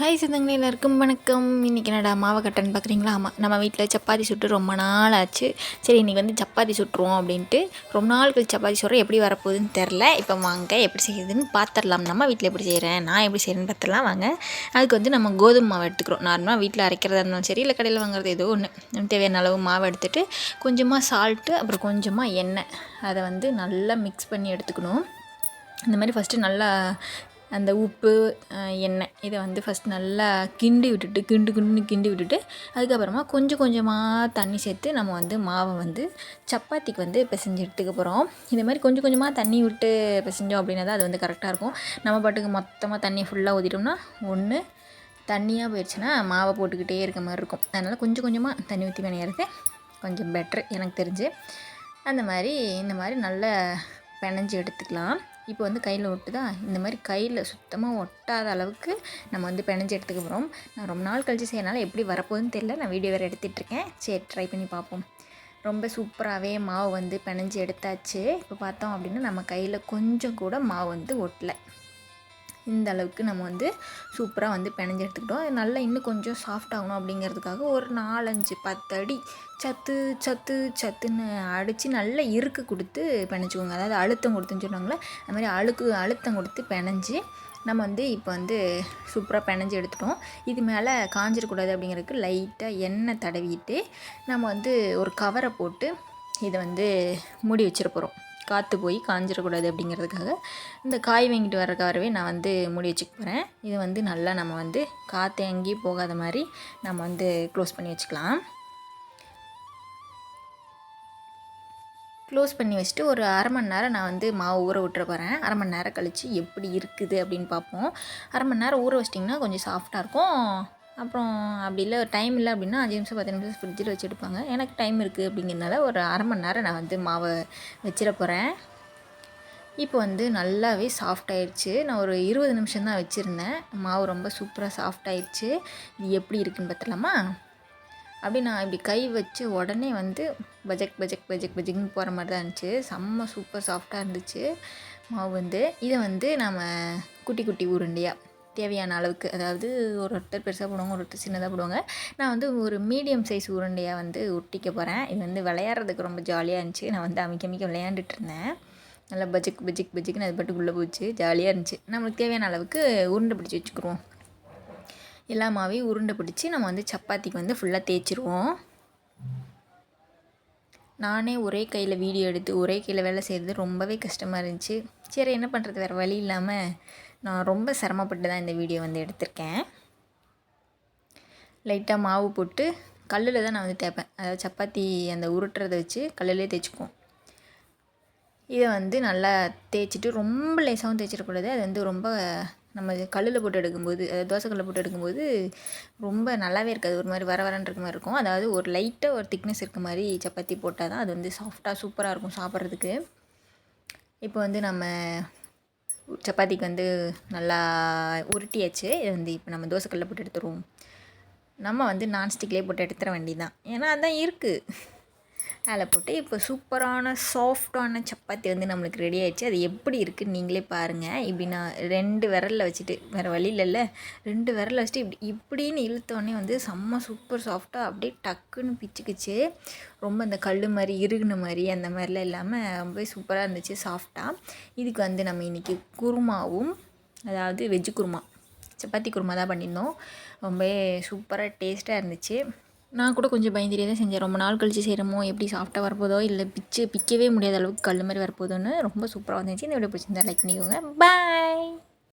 Hi சிந்தங்களே எல்லாருக்கும் வணக்கம். இன்றைக்கி என்னடா மாவை கட்டன்னு பார்க்குறீங்களா ஆமாம் நம்ம வீட்டில் சப்பாத்தி சுட்டு ரொம்ப நாள் ஆச்சு சரி இன்றைக்கி வந்து சப்பாத்தி சுட்டுருவோம் அப்படின்ட்டு ரொம்ப நாள் கழிச்சு சப்பாத்தி சுடுற எப்படி வரப்போகுதுன்னு தெரில இப்போ வாங்க எப்படி செய்யுதுன்னு பார்த்துடலாம் நம்ம வீட்டில் எப்படி செய்கிறேன் நான் எப்படி செய்கிறேன்னு பார்த்துடலாம் வாங்க. அதுக்கு வந்து நம்ம கோதுமை மாவு எடுத்துக்கிறோம். நார்மலாக வீட்டில் அரைக்கிறதா இருந்தாலும் சரி இல்லை கடையில் வாங்குறது ஏதோ ஒன்று தேவையான அளவு மாவு எடுத்துகிட்டு கொஞ்சமாக சால்ட்டு அப்புறம் கொஞ்சமாக எண்ணெய். அதை வந்து நல்லா மிக்ஸ் பண்ணி எடுத்துக்கணும். இந்த மாதிரி ஃபஸ்ட்டு நல்லா அந்த உப்பு எண்ணெய் இதை வந்து ஃபஸ்ட் நல்லா கிண்டி விட்டுட்டு கிண்டு கிண்டு கிண்டி விட்டுட்டு அதுக்கப்புறமா கொஞ்சம் கொஞ்சமாக தண்ணி சேர்த்து நம்ம வந்து மாவை வந்து சப்பாத்திக்கு வந்து பிசைஞ்சு எடுத்துக்க போகிறோம் இந்த மாதிரி கொஞ்சம் கொஞ்சமாக தண்ணி விட்டு பிசைஞ்சோம் அப்படின்னா தான் அது வந்து கரெக்டாக இருக்கும். நம்ம பாட்டுக்கு மொத்தமாக தண்ணியை ஃபுல்லாக ஊற்றிட்டோம்னா ஒன்று தண்ணியாக போயிடுச்சுன்னா மாவை போட்டுக்கிட்டே இருக்க மாதிரி இருக்கும். அதனால் கொஞ்சம் கொஞ்சமாக தண்ணி ஊற்றி பிணையிறது கொஞ்சம் பெட்ரு எனக்கு தெரிஞ்சு. அந்த மாதிரி இந்த மாதிரி நல்லா பிணைஞ்சு எடுத்துக்கலாம். இப்போ வந்து கையில் ஒட்டுதா? இந்த மாதிரி கையில் சுத்தமாக ஒட்டாத அளவுக்கு நம்ம வந்து பிணைஞ்சி எடுத்துக்க போகிறோம் நான் ரொம்ப நாள் கழிச்சு செய்யறனால எப்படி வரப்போகுதுன்னு தெரியல. நான் வீடியோ வேறு எடுத்துகிட்ருக்கேன் சரி ட்ரை பண்ணி பார்ப்போம். ரொம்ப சூப்பராகவே மாவு வந்து பிணைஞ்சி எடுத்தாச்சு. இப்போ பார்த்தோம் அப்படின்னா நம்ம கையில் கொஞ்சம் கூட மாவு வந்து ஒட்டலை. இந்த அளவுக்கு நம்ம வந்து சூப்பராக வந்து பிணைஞ்சு எடுத்துக்கிட்டோம். நல்லா இன்னும் கொஞ்சம் சாஃப்ட் ஆகணும் அப்படிங்கிறதுக்காக ஒரு நாலஞ்சு பத்து அடி சத்து சத்து சத்துன்னு அடித்து நல்லா இறுக்கு கொடுத்து பிணைச்சிக்கோங்க அதாவது அழுத்தம் கொடுத்துன்னு சொன்னாங்களே அது மாதிரி அழுக்கு அழுத்தம் கொடுத்து பிணைஞ்சி நம்ம வந்து இப்போ வந்து சூப்பராக பிணைஞ்சி எடுத்துட்டோம். இது மேலே காஞ்சிடக்கூடாது அப்படிங்கிறதுக்கு லைட்டாக எண்ணெய் தடவிட்டு நம்ம வந்து ஒரு கவரை போட்டு இதை வந்து மூடி வச்சிருப்போம் காற்று போய் காஞ்சிடக்கூடாது அப்படிங்கிறதுக்காக இந்த காய் வாங்கிட்டு வரக்காகவே நான் வந்து மூடி வச்சுக்க போகிறேன் இது வந்து நல்லா நம்ம வந்து காற்று எங்கேயும் போகாத மாதிரி நம்ம வந்து க்ளோஸ் பண்ணி வச்சுக்கலாம். க்ளோஸ் பண்ணி வச்சுட்டு ஒரு அரை மணி நேரம் நான் வந்து மாவு ஊற விட்டுற போகிறேன் அரை மணி நேரம் கழித்து எப்படி இருக்குது அப்படின்னு பார்ப்போம். அரை மணி நேரம் ஊற வச்சிட்டிங்கன்னா கொஞ்சம் சாஃப்டாக இருக்கும். அப்புறம் அப்படி இல்லை டைம் இல்லை அப்படின்னா அஞ்சு நிமிஷம் பத்து நிமிஷம் ஃப்ரிட்ஜில் வச்சுருப்பாங்க எனக்கு டைம் இருக்குது அப்படிங்கிறனால ஒரு அரை மணி நேரம் நான் வந்து மாவை வச்சிட போகிறேன் இப்போ வந்து நல்லாவே சாஃப்ட் ஆயிடுச்சு. நான் ஒரு இருபது நிமிஷம் தான் வச்சுருந்தேன். மாவு ரொம்ப சூப்பராக சாஃப்ட் ஆயிடுச்சு. இது எப்படி இருக்குன்னு பார்த்துலாமா அப்படி நான் இப்படி கை வச்சு உடனே வந்து பஜக் பஜக் பஜக் பஜக்னு போகிற மாதிரி தான் இருந்துச்சு. செம்ம சூப்பர் சாஃப்டாக இருந்துச்சு மாவு வந்து. இதை வந்து நம்ம குட்டி குட்டி உருண்டையாக தேவையான அளவுக்கு அதாவது ஒரு ஒருத்தர் பெருசாக போடுவாங்க ஒரு ஒருத்தர் சின்னதாக போடுவாங்க. நான் வந்து ஒரு மீடியம் சைஸ் உருண்டையாக வந்து ஒட்டிக்க போகிறேன் இது வந்து விளையாடுறதுக்கு ரொம்ப ஜாலியாக இருந்துச்சு. நான் வந்து அமைக்க அமைக்க விளையாண்டுட்டு இருந்தேன். நல்லா பஜிக் பஜிக் பஜிக்னு அது பாட்டுக்குள்ளே போச்சு. ஜாலியாக இருந்துச்சு. நம்மளுக்கு தேவையான அளவுக்கு உருண்டை பிடிச்சி வச்சுக்குருவோம் எல்லா மாவையும் உருண்டை பிடிச்சி நம்ம வந்து சப்பாத்திக்கு வந்து ஃபுல்லாக தேய்ச்சிருவோம். நானே ஒரே கையில் வீடியோ எடுத்து ஒரே கையில் வேலை செய்கிறது ரொம்பவே கஷ்டமாக இருந்துச்சு. சரி என்ன பண்ணுறது வேறு வழி இல்லாமல் நான் ரொம்ப சிரமப்பட்டு தான் இந்த வீடியோ வந்து எடுத்திருக்கேன். லைட்டாக மாவு போட்டு கல்லில் தான் நான் வந்து தேய்ப்பேன். அதாவது சப்பாத்தி அந்த உருட்டுறதை வச்சு கல்லிலே தேய்ச்சிக்குவோம். இதை வந்து நல்லா தேய்ச்சிட்டு ரொம்ப லேசாகவும் தேய்ச்சிடக்கூடாது. அது வந்து ரொம்ப நம்ம கல்லில் போட்டு எடுக்கும்போது தோசை கல்லில் போட்டு எடுக்கும்போது ரொம்ப நல்லாவே இருக்காது. ஒரு மாதிரி வர வரன்னு இருக்க மாதிரி இருக்கும். அதாவது ஒரு லைட்டாக ஒரு திக்னஸ் இருக்க மாதிரி சப்பாத்தி போட்டால் தான் அது வந்து சாஃப்டாக சூப்பராக இருக்கும் சாப்பிட்றதுக்கு. இப்போ வந்து நம்ம சப்பாத்திக்கு வந்து நல்லா உருட்டியாச்சு. இது வந்து இப்போ நம்ம தோசைக்கல்லில் போட்டு எடுத்துருவோம். நம்ம வந்து நான்ஸ்டிக்லேயே போட்டு எடுத்துட வேண்டியதான் ஏன்னா அதுதான் இருக்குது அதில் போட்டு இப்போ சூப்பரான சாஃப்டான சப்பாத்தி வந்து நம்மளுக்கு ரெடி ஆகிடுச்சு அது எப்படி இருக்குதுன்னு நீங்களே பாருங்கள் இப்படி நான் ரெண்டு விரலில் வச்சுட்டு வேறு வழி இல்லைல்ல ரெண்டு விரலில் வச்சுட்டு இப்படி இப்படின்னு இழுத்தோடனே வந்து செம்ம சூப்பர் சாஃப்டாக அப்படியே டக்குன்னு பிச்சுக்குச்சு. ரொம்ப அந்த கல் மாதிரி இறுகுன மாதிரி அந்த மாதிரிலாம் இல்லாமல் ரொம்பவே சூப்பராக இருந்துச்சு சாஃப்டாக இதுக்கு வந்து நம்ம இன்றைக்கி குருமாவும் அதாவது வெஜ்ஜு குருமா சப்பாத்தி குருமா தான் பண்ணியிருந்தோம். ரொம்பவே சூப்பராக டேஸ்ட்டாக இருந்துச்சு. நான் கூட கொஞ்சம் பயந்துட்டே தான் செஞ்சேன். ரொம்ப நாள் கழித்து செய்கிறோமோ எப்படி சாஃப்ட்டாக வரப்போதோ இல்லை பிச்சு பிக்கவே முடியாத அளவுக்கு கல் மாதிரி வரப்போதோன்னு ரொம்ப சூப்பராக வந்துச்சு. இந்த வீடியோ பிடிச்சிருந்தா லைக் பண்ணிக்கோங்க. பாய்